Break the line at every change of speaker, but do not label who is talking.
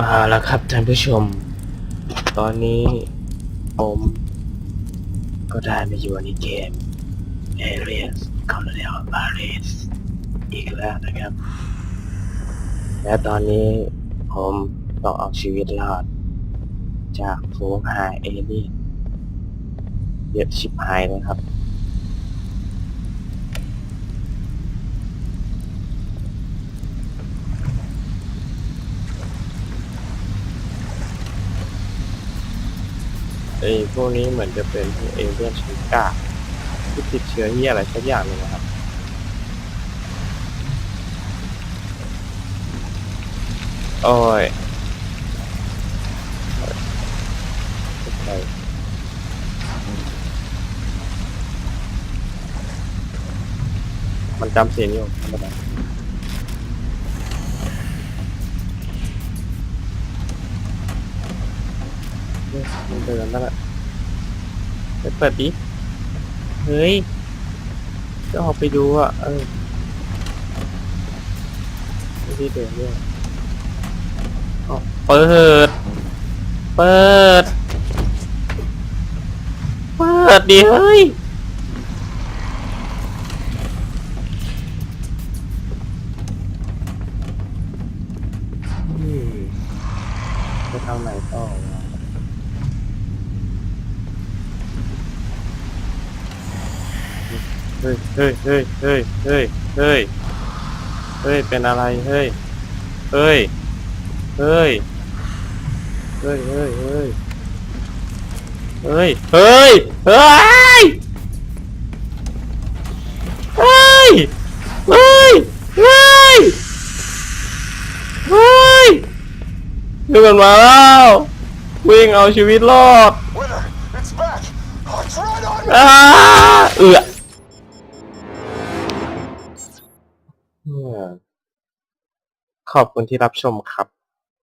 อ่าแล้วครับท่านผู้ชม ตอนนี้ผมก็ได้มาอยู่ในเกม Aliens Colonial Paris อีกแล้วนะครับ และตอนนี้ผมต้องเอาชีวิตรอด จากฝูงหาเอเลี่ยนเยอะชิบหายเลยครับ ไอ้พวกนี้เหมือนจะเป็นพวกเอเลี่ยนชั้นกลาที่ติดเชื้อที่อะไรสักอย่างหนึงนะครับโอ้ยโอ้ยมันจำเสียงอยู่ธรรมดา มันเดินแล้วแหละไปเปิดดิ เฮ้ย จะออกไปดูอะ เออไม่ได้เดินด้วยอ๋อเปิด เปิด เปิดดิเฮ้ยอืมไปทางไหนต่อวะ เฮ้ยเฮ้ยเฮ้ยเฮ้ยเฮ้ยเฮ้ยเฮ้ย เป็นอะไร เฮ้ย เฮ้ย เฮ้ย เฮ้ย เฮ้ย เฮ้ย เฮ้ย เฮ้ย เฮ้ย เฮ้ย เฮ้ย เฮ้ย เฮ้ยดูกันมาแล้ว วิ่งเอาชีวิตรอด
Winner, it's back! Oh, it's right on me!
อ้าเอือ ขอบคุณที่รับชมครับ